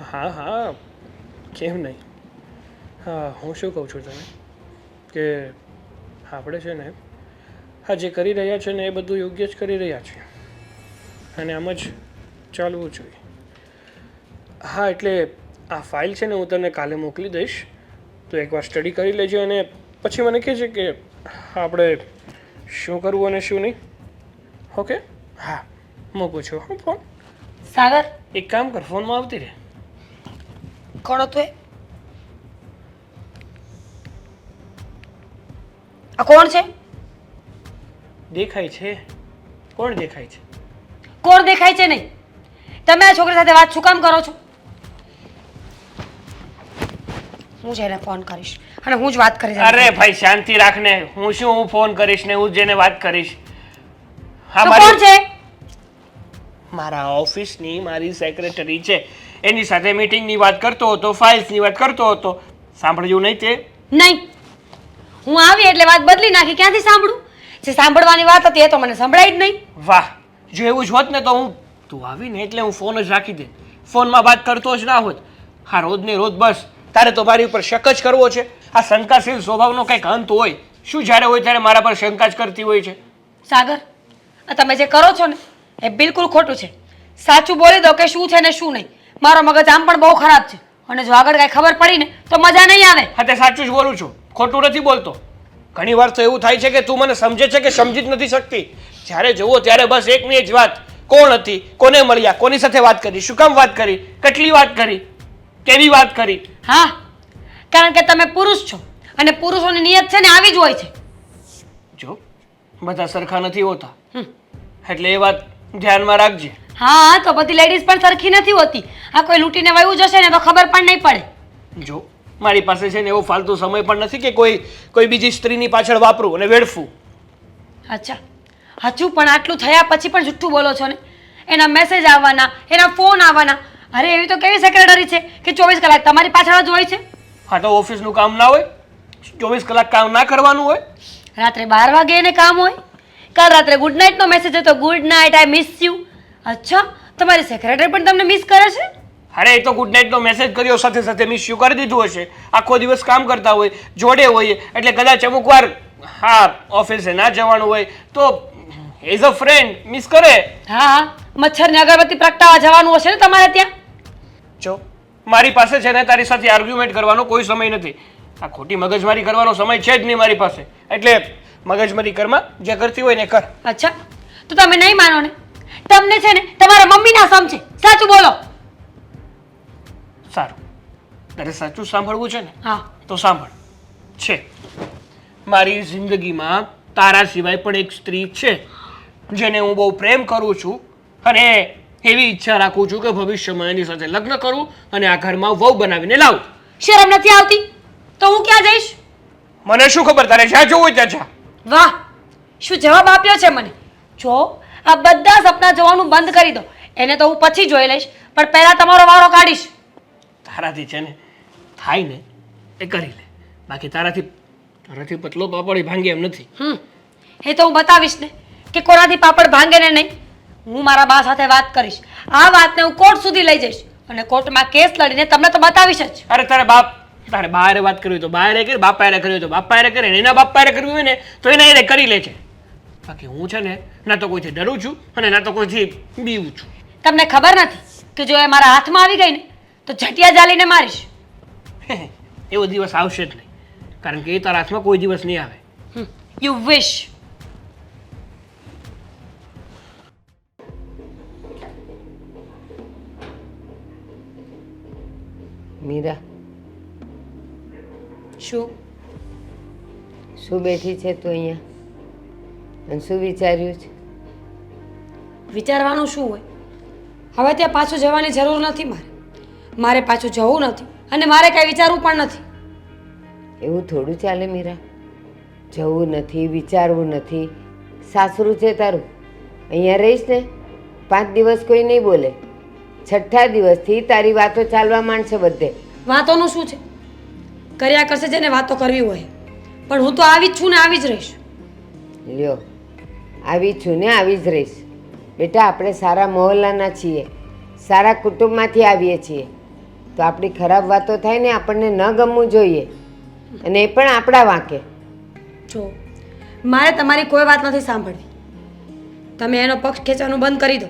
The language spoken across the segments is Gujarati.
હા હા. કેમ નહીં? હા હું શું કહું છું તને? કે આપણે છે ને હા જે કરી રહ્યા છે ને એ બધું યોગ્ય જ કરી રહ્યા છે. અને આમ જ ચાલવું જોઈએ. હા એટલે આ ફાઇલ છે ને હું તને કાલે મોકલી દઈશ. તો એકવાર સ્ટડી કરી લેજે અને પછી મને કહેજે કે આપણે શું કરવું અને શું નહીં. ઓકે? હા. મૂકું છું હું ફોન. સાગર? એક કામ કર ફોનમાં આવતી રહે. કોણ હતું એ? આ કોણ છે? દેખાય છે. કોણ દેખાય છે? કોણ દેખાય છે નહીં? તમે આ છોકરી સાથે વાત શું કામ કરો છો? હું એને ફોન કરીશ અને હું જ વાત કરીશ અરે ભાઈ શાંતિ રાખને. હું શું હું ફોન કરીશ ને હું જેને વાત કરીશ. હા મારી- કોણ છે? મારા ઓફિસની મારી સેક્રેટરી છે. એની સાથે મીટિંગની વાત કરતો હતો ફાઇલ્સની વાત કરતો હતો. સાંભળ્યું નહીં તે? નહીં. હું આવી એટલે વાત બદલી નાખી. ક્યાંથી સાંભળું? જે સાંભળવાની વાત હતી એ તો મને સંભળાય જ નહીં. વાહ જો એવું જ હોત ને તો હું તું આવીને એટલે હું ફોન જ રાખી દે. ફોનમાં વાત કરતો જ ના હોત. હા રોજ ને રોજ બસ. તારે તો મારી ઉપર શક જ કરવો છે. આ શંકાશીલ સ્વભાવનો કંઈક અંત હોય. શું જ્યારે હોય ત્યારે મારા પર શંકા જ કરતી હોય છે? સાગર આ તમે જે કરો છો ને એ બિલકુલ ખોટું છે. સાચું બોલી દો કે શું છે ને શું નહીં. મારો મગજ આમ પણ બહુ ખરાબ છે. અને જો આગળ કાંઈ ખબર પડી ને તો મજા નહીં આવે. હા તે સાચું જ બોલું છું. ખોટું નથી બોલતો. ઘણી વાર તો એવું થાય છે કે તું મને સમજે છે કે સમજી જ નથી શકતી. જ્યારે જુઓ ત્યારે બસ એકની એક જ વાત. કોણ હતી કોને મળ્યા કોની સાથે વાત કરી શું કામ વાત કરી કેટલી વાત કરી કેવી વાત કરી? હા કારણ કે તમે પુરુષ છો. અને પુરુષોની નિયત છે ને આવી જ હોય છે. જો બધા સરખા નથી હોતા. એટલે એ વાત ધ્યાનમાં રાખજે. હા તો બધી લેડીઝ પણ સરખી નથી હોતી. આ કોઈ લૂંટીને વયું જશે ને તો ખબર પણ નહીં પડે. જો મારી પાસે છે ને એવો ફાલતુ સમય પણ નથી કે કોઈ કોઈ બીજી સ્ત્રીની પાછળ વાપરું અને વેડફું. અચ્છા. હજુ પણ આટલું થયા પછી પણ જુઠ્ઠું બોલો છો ને? એના મેસેજ આવવાના એના ફોન આવવાના. અરે એવી તો કેવી સેક્રેટરી છે કે ચોવીસ કલાક તમારી પાછળ જ હોય છે? હા તો ઓફિસનું કામ ના હોય? ચોવીસ કલાક કામ ના કરવાનું હોય? રાત્રે બાર વાગે એને કામ હોય? કાલ રાત્રે ગુડ નાઇટનો મેસેજ હતો. Good night I miss you અચ્છા તમારી સેક્રેટરી પણ તમને મિસ કરે છે? અરે એ તો ગુડ નાઇટનો મેસેજ કર્યો સાથે સાથે મિસ યુ કરી દીધું હશે. આખો દિવસ કામ કરતા હોય જોડે હોય એટલે કદાચ અમુક વાર હા ઓફિસે ના જવાનું હોય તો એઝ અ ફ્રેન્ડ મિસ કરે. હા હા મચ્છરની અગરબત્તી પ્રગટાવા જવાનું હશે ને તમારે ત્યાં? જો મારી પાસે છે ને તારી સાથે આર્ગ્યુમેન્ટ કરવાનો કોઈ સમય નથી. આ ખોટી મગજમારી કરવાનો સમય છે જ નહીં મારી પાસે. એટલે મગજમારી કરમાં જે કરતી હોય ને કર. અચ્છા તો તમે નહીં માનો ને? તમને છે ને તમારા મમ્મીના સમ છે. સાચું બોલો. સારું. તારે સાચું સાંભળવું છે ને? હા. તો સાંભળ. છે. મારી જિંદગીમાં તારા સિવાય પણ એક સ્ત્રી છે જેને હું બહુ પ્રેમ કરું છું અને એવી ઈચ્છા રાખું છું કે ભવિષ્યમાં એની સાથે લગ્ન કરું અને આ ઘરમાં વહુ બનાવીને લાવું. શરમ નથી આવતી? તો હું ક્યાં જઈશ? મને શું ખબર? તારે જ્યાં જવું હોય ત્યાં જા. વાહ! શું જવાબ આપ્યો છે મને? જો આ બધા સપના જોવાનું બંધ કરી દો. એને તો હું પછી જોઈ લઈશ પણ પહેલા તમારો વારો કાઢીશ. તારાથી છે ને થાય ને એ કરી લે. બાકી તારાથી તારાથી પતલો પાપડી ભાંગે એમ નથી. હમ એ તો હું બતાવીશ ને કે કોનાથી પાપડ ભાંગે ને નહીં. હું મારા બા સાથે વાત કરીશ. આ વાતને હું કોર્ટ સુધી લઈ જઈશ. અને કોર્ટમાં કેસ લડીને તમને તો બતાવીશ જ. અરે તારે બાપ તારે બહારે વાત કરવી તો બહારે કરી બાપા એને કર્યું તો બાપા એને કરે એના બાપા કરવી હોય ને તો એના એને કરી લે છે. બાકી હું છે ને ના તો કોઈથી ડરું છું અને ના તો કોઈથી બીવું છું. તમને ખબર નથી કે જો એ મારા હાથમાં આવી ગઈ ને તો ઝટિયા જાલીને મારીશ. એવો દિવસ આવશે જ નહીં. કારણ કે એ તારા હાથમાં કોઈ દિવસ નહીં આવે. You wish Meera. શું? શું બેઠી છે તું અહીંયા? અને શું વિચાર્યું છે? વિચારવાનું શું હોય? હવે ત્યાં પાછું જવાની જરૂર નથી મારે. મારે પાછું જવું નથી અને મારે કાંઈ વિચારવું પણ નથી. એવું થોડું ચાલે મીરા. જવું નથી વિચારવું નથી. સાસરું છે તારું. અહીંયા રહીશ ને? પાંચ દિવસ કોઈ નહીં બોલે. છઠ્ઠા દિવસથી તારી વાતો ચાલવા માંડશે બધે. વાતોનું શું છે? કર્યા કરશે જેને વાતો કરવી હોય. પણ હું તો આવી જ છું ને આવી જ રહીશ. લ્યો આવી છું ને આવી જ રહીશ. બેટા આપણે સારા મહોલ્લાના છીએ. સારા કુટુંબમાંથી આવીએ છીએ. તો આપણી ખરાબ વાતો થાય ને આપણને ન ગમવું જોઈએ. અને એ પણ આપણા વાંકે. જો મારે તમારી કોઈ વાત નથી સાંભળવી. તમે એનો પક્ષ ખેંચવાનું બંધ કરી દો.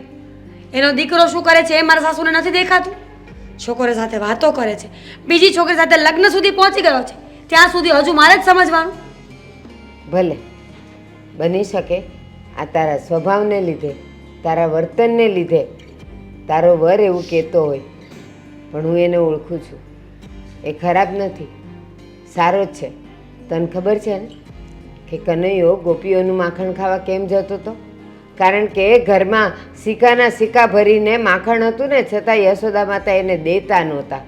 એનો દીકરો શું કરે છે એ મારા સાસુને નથી દેખાતું? છોકરી સાથે વાતો કરે છે. બીજી છોકરી સાથે લગ્ન સુધી પહોંચી ગયો છે. ત્યાં સુધી હજુ મારે જ સમજવાનું. ભલે. બની શકે. આ તારા સ્વભાવને લીધે તારા વર્તનને લીધે તારો વર એવું કહેતો હોય પણ હું એને ઓળખું છું. એ ખરાબ નથી સારો જ છે. તને ખબર છે ને કે કનૈયો ગોપીઓનું માખણ ખાવા કેમ જતો હતો કારણ કે ઘરમાં સિક્કાના સિક્કા ભરીને માખણ હતું ને છતાં યશોદા માતા એને દેતા નહોતા.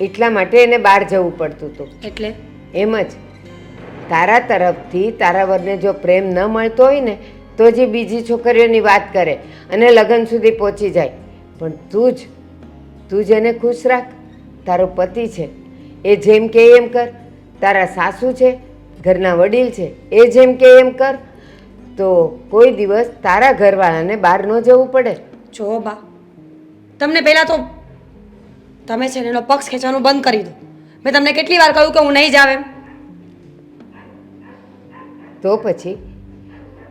એટલા માટે એને બહાર જવું પડતું હતું. એટલે? એમ જ. તારા તરફથી તારા વરને જો પ્રેમ ન મળતો હોય ને, તો જે બીજી છોકરીઓની વાત કરે અને લગ્ન સુધી પહોંચી જાય. પણ તું જ તું જ એને ખુશ રાખ. તારો પતિ છે. એ જેમ કે એમ કર. તારા સાસુ છે, ઘરના વડીલ છે, એ જેમ કે એમ કર. તો કોઈ દિવસ તારા ઘરવાળાને બહાર ન જવું પડે. જો બા, તમને પહેલાં તો, તમે છે એનો પક્ષ ખેંચવાનું બંધ કરી દો. મેં તમને કેટલી વાર કહ્યું કે હું નહીં જાવ એમ. તો પછી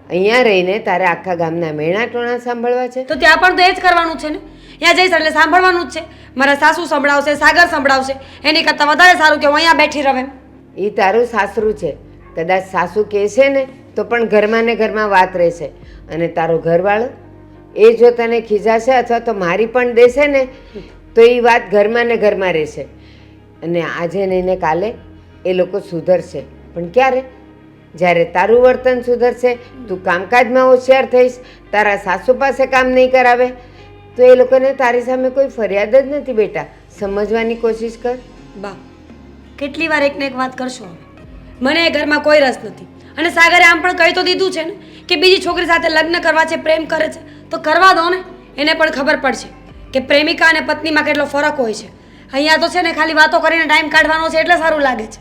અહીંયા રહીને તારે આખા ગામના મેણા ટોણા સાંભળવા છે? તો ત્યાં પણ તો એ જ કરવાનું છે ને? ત્યાં જઈશ એટલે સાંભળવાનું જ છે. મારા સાસુ સંભળાવશે સાગર સંભળાવશે. એની કરતાં વધારે સારું કે હું અહીંયા બેઠી રહે એ તારું સાસરું છે. કદાચ સાસુ કહેશે ને તો પણ ઘરમાં ને ઘરમાં વાત રહેશે. અને તારો ઘરવાળો એ જો તને ખીજાશે અથવા તો મારી પણ દેશે ને તો એ વાત ઘરમાં ને ઘરમાં રહેશે. અને આજે નહીં ને કાલે એ લોકો સુધરશે. પણ ક્યારે? જ્યારે તારું વર્તન સુધરશે, તું કામકાજમાં હોશિયાર થઈશ, તારા સાસુ પાસે કામ નહીં કરાવે, તો એ લોકોને તારી સામે કોઈ ફરિયાદ જ નથી બેટા. સમજવાની કોશિશ કર. બા, કેટલી વાર એકને એક વાત કરશો? મને એ ઘરમાં કોઈ રસ નથી. અને સાગરે આમ પણ કહી તો દીધું છે ને, કે બીજી છોકરી સાથે લગ્ન કરવા છે, પ્રેમ કરે છે, તો કરવા દો ને. એને પણ ખબર પડશે કે પ્રેમિકા અને પત્નીમાં કેટલો ફરક હોય છે. અહીંયા તો છે ને ખાલી વાતો કરીને ટાઈમ કાઢવાનો છે, એટલે સારું લાગે છે.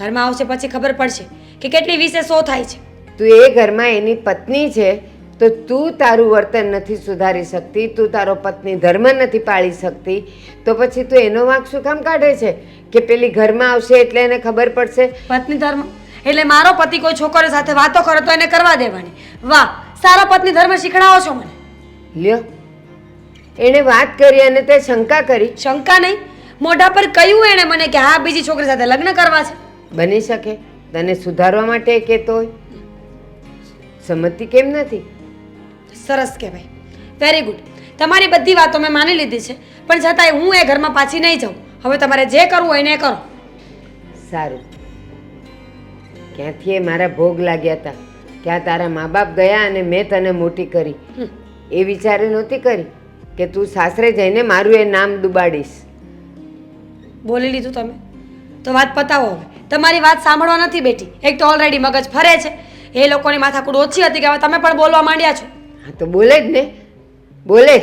ઘરમાં આવશે પછી ખબર પડશે કે કેટલી વિશે સો થાય છે. તું એ ઘરમાં એની પત્ની છે તો તું તારું વર્તન નથી સુધારી શકતી તું તારો પત્ની ધર્મ નથી પાળી શકતી તો પછી તું એનો વાંક શું કામ કાઢે છે? કે પેલી ઘરમાં આવશે એટલે એને ખબર પડશે? પત્ની ધર્મ એટલે મારો પતિ કોઈ છોકરો સાથે વાતો કરે તો એને કરવા દેવાની. વાહ સારો પત્ની ધર્મ શીખડાવો છો મને. લ્યો. એણે વાત કરી અને તે શંકા કરી. શંકા નહીં મોઢા પર કહ્યું એણે મને કે હા બીજી છોકરી સાથે લગ્ન કરવા છે. બની શકે? તને સુધારવા માટે કે કહેતો હોય? સંમતિ કેમ નથી? સરસ કહેવાય. વેરી ગુડ તમારી બધી વાતો મેં માની લીધી છે પણ છતાંય હું એ ઘરમાં પાછી નહીં જાઉં. હવે તમારે જે કરવું હોય ને કરો. સારું. ક્યાંથી એ મારા ભોગ લાગ્યા હતા? ક્યાં તારા મા બાપ ગયા અને મેં તને મોટી કરી? એ વિચારે નહોતી કરી કે તું સાસરે જઈને મારું એ નામ દુબાડીશ. બોલી લીધું તમે? તો વાત પતાવો હવે. તમારી વાત સાંભળવા નથી બેઠી. એક તો ઓલરેડી મગજ ફરે છે. એ લોકોની માથાકૂટ ઓછી હતી કે હવે તમે પણ બોલવા માંડ્યા છો? હા, તો બોલે જ ને. બોલે જ.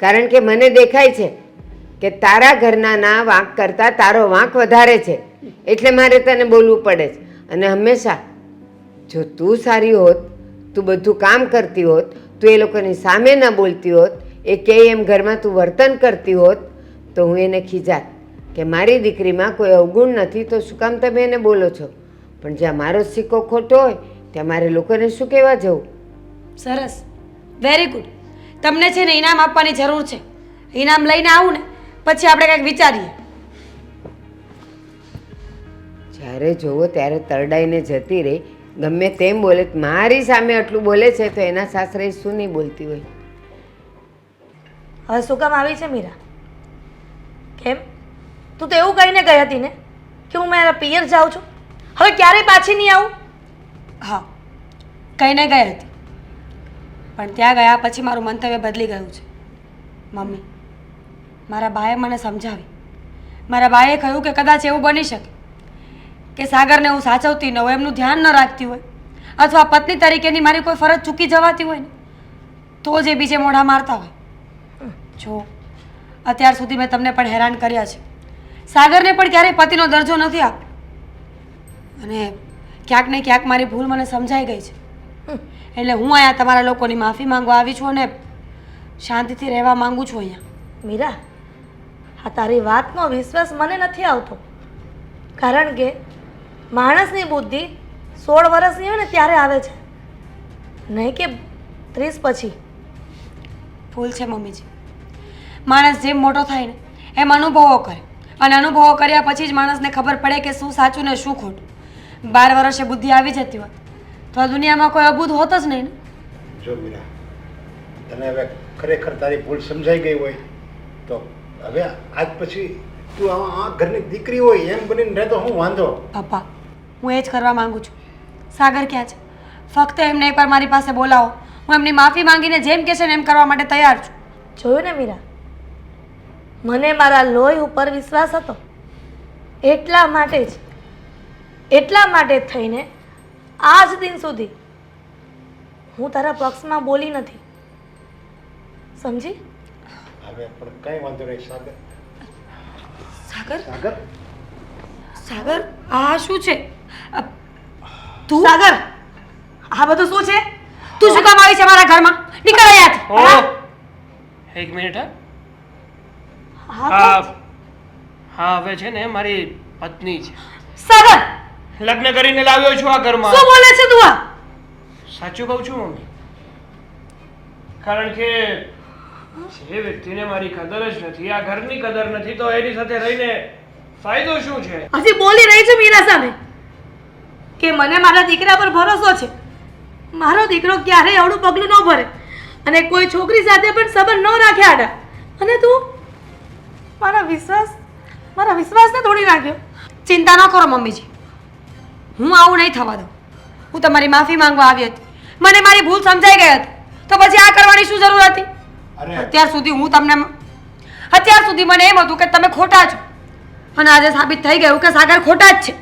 કારણ કે મને દેખાય છે કે તારા ઘરના ના વાંક કરતાં તારો વાંક વધારે છે. એટલે મારે તને બોલવું પડે છે. અને હંમેશા, જો તું સારી હોત, તું બધું કામ કરતી હોત, તું એ લોકોની સામે ન બોલતી હોત, એ કે એમ ઘરમાં તું વર્તન કરતી હોત, તો હું એને ખીજાત. કે મારી દીકરીમાં કોઈ અવગુણ નથી તો શું કામ તમે એને બોલો છો? પણ જ્યાં મારો સિક્કો ખોટો હોય ત્યાં મારે લોકોને શું કહેવા જવું? સરસ. વેરી ગુડ તમને છે ને ઇનામ આપવાની જરૂર છે. ઇનામ લઈને આવું ને પછી આપણે કંઈક વિચારીએ. જ્યારે જોવો ત્યારે તરડાઈને જતી રહી. ગમે તેમ બોલે મારી સામે આટલું બોલે છે તો એના સાસરે શું નહીં બોલતી હોય? હવે શું કામ આવી છે મીરા? કેમ? તું તો એવું કહીને ગઈ હતી ને કે હું મારા પિયર જાઉં છું? હવે ક્યારેય પાછી નહીં આવું? હા કહીને ગઈ હતી. પણ ત્યાં ગયા પછી મારું મંતવ્ય બદલી ગયું છે. મમ્મી મારા બાએ મને સમજાવી. મારા બાએ કહ્યું કે કદાચ એવું બની શકે કે સાગરને હું સાચવતી ન હોય એમનું ધ્યાન ન રાખતી હોય અથવા પત્ની તરીકેની મારી કોઈ ફરજ ચૂકી જવાતી હોય ને તો જ એ બીજે મોઢા મારતા હોય. જો અત્યાર સુધી મેં તમને પણ હેરાન કર્યા છે. સાગરને પણ ક્યારેય પતિનો દરજ્જો નથી આપ્યો. અને ક્યાંક ને ક્યાંક મારી ભૂલ મને સમજાઈ ગઈ છે. એટલે હું અહીંયા તમારા લોકોની માફી માંગવા આવી છું અને શાંતિથી રહેવા માંગુ છું અહીંયા. મીરા આ તારી વાતનો વિશ્વાસ મને નથી આવતો. કારણ કે માણસની બુદ્ધિ સોળ વર્ષની હોય ને ત્યારે આવે છે. નહીં કે ત્રીસ પછી. ભૂલ છે મમ્મીજી. માણસ જેમ મોટો થાય ને એમ અનુભવો કરે. અને અનુભવો કર્યા પછી જ માણસને ખબર પડે કે શું સાચું ને શું ખોટું. બાર વર્ષે બુદ્ધિ આવી જતી હોય તો આ દુનિયામાં કોઈ અબૂત હોત જ નહીં ને. જો મીરા તને હવે ખરેખર તારી ભૂલ સમજાઈ ગઈ હોય તો હવે આજ પછી તું આ ઘરની દીકરી હોય એમ બનીને રહેતો હું વાંધો? પપ્પા હું એ જ કરવા માંગુ છું. સાગર ક્યાં છે? ફક્ત એમને એકવાર મારી પાસે બોલાવો. હું એમની માફી માંગીને જેમ કહેશે ને એમ કરવા માટે તૈયાર છું. જોયું ને મીરા? મને મારા લોહી ઉપર વિશ્વાસ હતો. એટલા માટે જ એટલા માટે જ થઈને આજ દિન સુધી હું તારા પક્ષમાં બોલી નથી. સમજી? હવે પણ કંઈ વાંધો નહીં સાગર. સાગર? સાગર? સાગર આ શું છે? તું? સાગર! આ બધું શું છે? તું શું કામ આવી છે મારા ઘરમાં? નીકળ અહીંયાથી એક મિનિટ હા. હા હા હવે છે ને મારી પત્ની છે. સાગર! લગ્ન કરીને લાવ્યો છું આ ઘરમાં. શું બોલે છે તું આ? સાચું કહું છું મમ્મી. કારણ કે જે વ્યક્તિને મારી કદર જ નથી આ ઘરની કદર નથી તો એની સાથે રહીને ફાયદો શું છે? હજી બોલી રહી છું મીરા સામે કે મને મારા દીકરા પર ભરોસો છે. મારો દીકરો ક્યારેય અવળું પગલું ન ભરે અને કોઈ છોકરી સાથે પણ સંબંધ ન રાખે આડા. અને તું? મારા વિશ્વાસ મારા વિશ્વાસને તોડી નાખ્યો. ચિંતા ન કરો મમ્મીજી. હું આવું નહીં થવા દઉં. હું તમારી માફી માંગવા આવી હતી. મને મારી ભૂલ સમજાઈ ગઈ હતી. તો પછી આ કરવાની શું જરૂર હતી? અત્યાર સુધી હું તમને અત્યાર સુધી મને એમ હતું કે તમે ખોટા છો. અને આજે સાબિત થઈ ગયું કે સાગર ખોટા જ છે.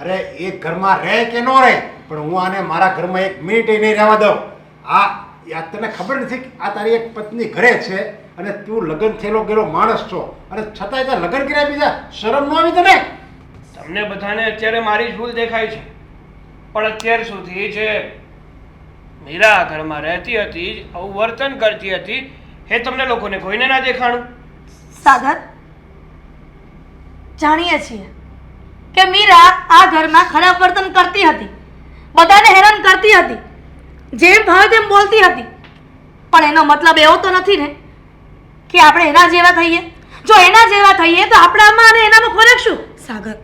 અરે એ ઘરમાં રહે કે ન રહે પણ હું આને મારા ઘરમાં એક મિનિટ નહીં રહેવા દઉં. આ યાદ તને ખબર નથી કે આ તારી એક પત્ની ઘરે છે? અને તું લગ્ન થયેલો ગયેલો માણસ છો. અને છતાંય તો લગ્ન કર્યા બીજા શરમ ન આવી તને? તમને બધાને અત્યારે મારી જ ભૂલ દેખાય છે. પણ અત્યાર સુધી જે મીરા આ ઘરમાં રહેતી હતી આવું વર્તન કરતી હતી એ તમને લોકોને કોઈને ના દેખાણું? સાગર જાણીએ છીએ કે મીરા આ ઘરમાં ખરાબ વર્તન કરતી હતી. બધાને હેરાન કરતી હતી. જેમ ભાવે તેમ બોલતી હતી. પણ એનો મતલબ એવો તો નથી ને કે આપણે એના જેવા થઈએ? જો એના જેવા થઈએ તો આપણામાં અને એનામાં ફરક શું? સાગર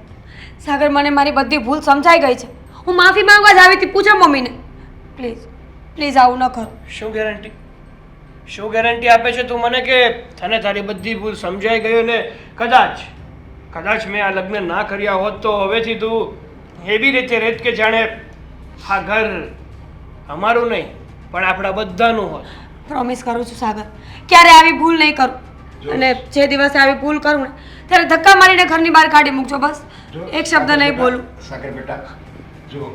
સાગર મને મારી બધી ભૂલ સમજાઈ ગઈ છે. હું માફી માંગવા જ આવી હતી. પૂછો મમ્મીને. પ્લીઝ પ્લીઝ આવું ન કરો. શું ગેરંટી શું ગેરંટી આપે છે તું મને કે તને તારી બધી ભૂલ સમજાઈ ગઈ ને કદાચ કદાચ મેં આ લગ્ન ના કર્યા હોત તો હવેથી તું એવી રીતે રહેત કે જાણે આ ઘર અમારું નહીં પણ આપણા બધાનું હોત. પ્રોમિસ કરું છું સાગર. ક્યારે આવી ભૂલ નહીં કરું. અને જે દિવસે આવી ભૂલ કરું ને ત્યારે ધક્કા મારીને ઘરની બહાર કાઢી મૂકજો બસ. એક શબ્દ નહીં બોલું. સાગર બેટા જો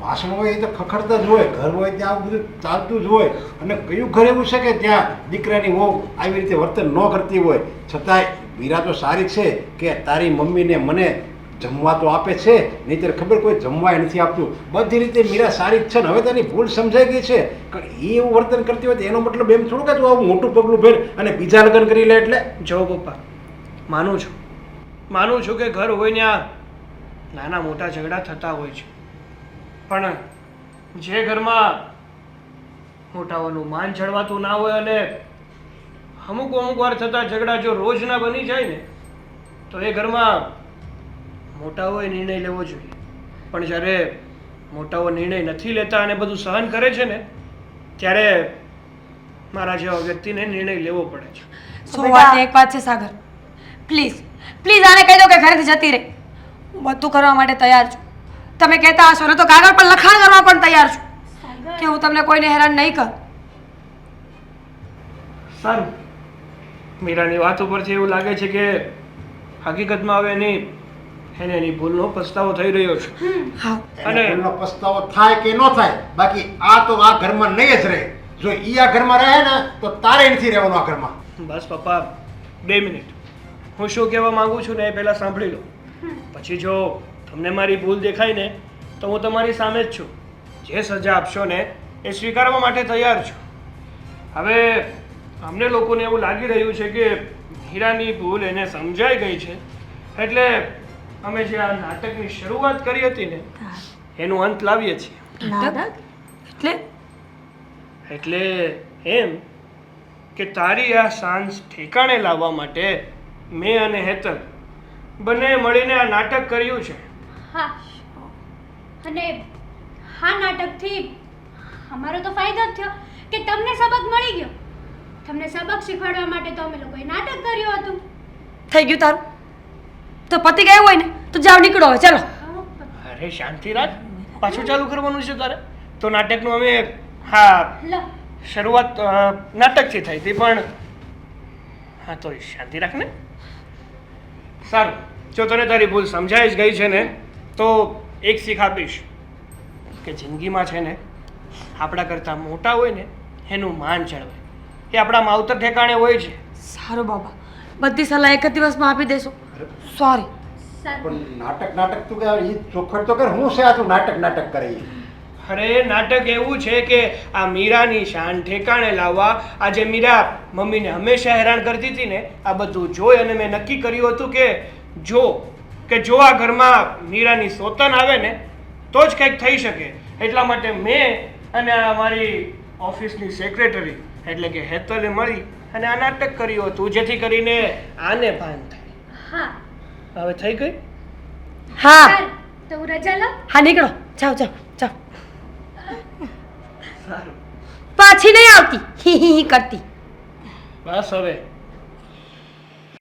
વાસણ હોય એ તો ખખડતા જ હોય ઘર હોય ત્યાં આવું બધું ચાલતું જ હોય. અને કયું ઘર એવું છે કે ત્યાં દીકરાની વહુ આવી રીતે વર્તન ન કરતી હોય? છતાંય વીરા તો સારી છે કે તારી મમ્મીને મને જમવા તો આપે છે, નહીંતર ખબર કોઈ જમવાય નથી આપતું. બધી રીતે મીરા સારી જ છે ને, હવે તેની ભૂલ સમજાઈ ગઈ છે. એ એવું વર્તન કરતી હોય તો એનો મતલબ એમ થોડું કે તું આવું મોટું પગલું ભેર અને બીજા લગ્ન કરી લે એટલે? જો પપ્પા માનું છું. માનું છું કે ઘર હોય ત્યાં નાના મોટા ઝઘડા થતા હોય છે. પણ જે ઘરમાં મોટાઓનું માન જળવાતું ના હોય અને અમુક અમુક વાર થતા ઝઘડા જો રોજના બની જાય ને, તો એ ઘરમાં મોટાઓએ નિર્ણય લેવો જોઈએ. પણ જ્યારે મોટાઓ નિર્ણય નથી લેતા અને બધું સહન કરે છે ને ત્યારે મારા જેવા વ્યક્તિને નિર્ણય લેવો પડે છે. સો વાત એક વાત છે સાગર. પ્લીઝ પ્લીઝ આને કહી દો કે ઘરેથી જતી રહે. હું બધું કરવા માટે તૈયાર છું. તમે કહેતા હશો ને તો કાગળ પર લખાણ કરવા પણ તૈયાર છું. કે હું તમને કોઈને હેરાન નહીં કર. સારું મીરાની વાત ઉપરથી એવું લાગે છે કે હકીકતમાં હવે એની એને એની ભૂલનો પસ્તાવો થઈ રહ્યો છે. હા અને એનો ભૂલનો પસ્તાવો થાય કે ન થાય બાકી આ તો આ ઘરમાં નહીં જ રહે. જો ઈ આ ઘરમાં રહે ને તો તારે નથી રહેવાનું આ ઘરમાં. બસ પપ્પા બે મિનિટ. હું શું કહેવા માંગુ છું ને એ પહેલાં સાંભળી લો. પછી જો તમને મારી ભૂલ દેખાય ને તો હું તમારી સામે જ છું. જે સજા આપશો ને એ સ્વીકારવા માટે તૈયાર છું. હવે અમને લોકોને એવું લાગી રહ્યું છે કે હીરાની ભૂલ એને સમજાઈ ગઈ છે. એટલે અમે જે આ નાટકની શરૂઆત કરી હતી ને એનું અંત લાવીએ છીએ. નાટક? એટલે? એટલે એમ કે તારી આ સાંજ ઠેકાણે લાવવા માટે મેં અને હેતલ બંને મળીને આ નાટક કર્યું છે. હા. અને હા નાટકથી અમારો તો ફાયદો જ થયો કે તમને સબક મળી ગયો. તમને સબક શીખવાડવા માટે તો અમે લોકોએ નાટક કર્યું હતું. થઈ ગયું તારું? તો પતિ ગયું હોય ને તો જાવ નીકળો હવે ચાલો. અરે શાંતિ રાખ. પાછું ચાલુ કરવાનું છે તારે? તો નાટકનું અમે હા શરૂઆત નાટકથી થઈ હતી પણ હા તો શાંતિ રાખ ને. સારું. જો તને તારી ભૂલ સમજાઈ જ ગઈ છે ને તો એક શીખ આપીશ કે જિંદગીમાં છે ને આપણા કરતાં મોટા હોય ને એનું માન ચડવે એ આપણા માવતર ઠેકાણે હોય છે. સારું બાબા. બધી સલાહ એક જ દિવસમાં આપી દેશો. સોરી પણ નાટક નાટક તું કે એ ચોખડ તો કર હું છે આ તું નાટક નાટક કરે? અરે નાટક એવું છે કે આ મીરાની શાન ઠેકાણે લાવવા આજે મીરા મમ્મીને હંમેશા હેરાન કરતી હતી ને આ બધું જોઈ અને મેં નક્કી કર્યું હતું કે જો કે જો આ ઘરમાં મીરાની સોતન આવે ને તો જ કંઈક થઈ શકે. એટલા માટે મેં અને આ મારી ઓફિસની સેક્રેટરી એટલે કે હેતલે મળી અને આ નાટક કર્યું હતું જેથી કરીને આને ભાન થાય. હા. હવે થઈ ગઈ? હા. સારું. તો હું રજા લઉં? હા નીકળો. જાઓ જાઓ જાઓ. પાછી નહીં આવતી. હી હી હી કરતી. બસ હવે.